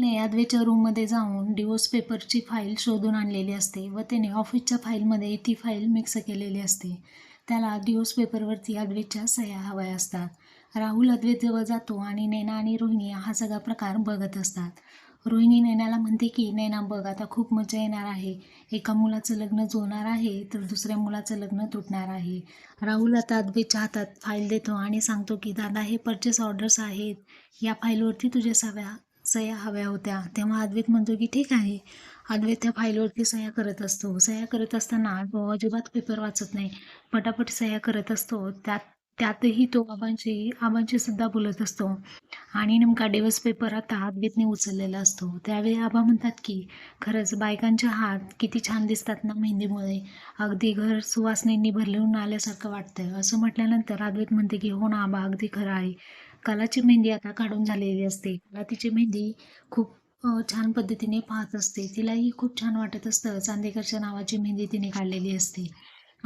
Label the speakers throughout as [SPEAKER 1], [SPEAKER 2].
[SPEAKER 1] ने रूममध्ये जाऊन डिवोर्स पेपरची फाईल शोधून आणलेली असते व त्याने ऑफिसच्या फाईलमध्ये ती फाईल मिक्स केलेली असते. त्याला डिवोर्स पेपरवरती अद्वेच्या सह्या हव्या असतात. राहुल अद्वेजवळ जातो आणि नैना आणि रोहिणी हा सगळा प्रकार बघत असतात. रोहिणी नैनाला म्हणते की नैना बघ आता खूप मजा येणार आहे. एका मुलाचं लग्न जुळणार आहे तर दुसऱ्या मुलाचं लग्न तुटणार आहे. राहुल आता अद्वेच्या हातात फाईल देतो आणि सांगतो की दादा हे परचेस ऑर्डर्स आहेत. या फाईलवरती तुझ्या सव्या सह्या हव्या होत्या. तेव्हा अद्वैत म्हणतो की ठीक आहे. अद्वैत त्या फाईलवरती सह्या करत असतो. सह्या करत असताना तो अजिबात पेपर वाचत नाही. पटापट सह्या करत असतो. त्यात त्यातही तो बाबांशी आबांशी सुद्धा बोलत असतो. आणि नेमका डेवस पेपर आता हातबीतने उचललेला असतो. त्यावेळी आबा म्हणतात की खरंच बायकांचे हात किती छान दिसतात ना मेहंदीमुळे. अगदी घर सुवासनेंनी भरलेून आल्यासारखं वाटतं असं म्हटल्यानंतर अद्वैत म्हणते की हो ना आबा अगदी खरं आहे. कलाची मेहंदी आता काढून झालेली असते. कला तिची मेहंदी खूप छान पद्धतीने पाहत असते. तिलाही खूप छान वाटत असतं. चांदेकरच्या नावाची मेहंदी तिने काढलेली असते.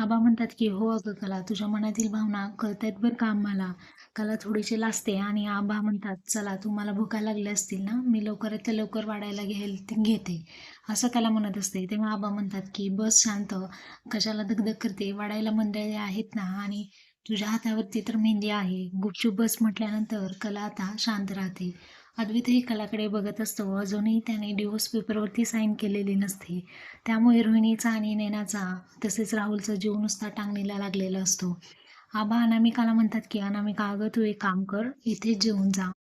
[SPEAKER 1] आबा म्हणतात की हो अगं कला तुझ्या मनातील भावना कळतायत बरं का आम्हाला? कला थोडीशी लाजते. आणि आबा म्हणतात चला तुम्हाला भुका लागल्या असतील ना मी लवकरात लवकर वाढायला घेल घेते. असं कला म्हणत असते. तेव्हा आबा म्हणतात की बस शांत कशाला दगदग करते? वाढायला मंडळी आहेत ना आणि तुझ्या हातावरती तर मेहंदी आहे. गुपचूप बस म्हटल्यानंतर कला आता शांत राहते. अद्वितही कलाकडे बघत असतो. अजूनही त्याने डिवोर्स पेपरवरती साईन केलेली नसते. त्यामुळे रोहिणीचा आणि नैनाचा तसेच राहुलचा जीव नुसता टांगणीला लागलेला असतो. आबा अनामिकाला म्हणतात की अनामिका अगं तू एक काम कर इथेच जेवून जा.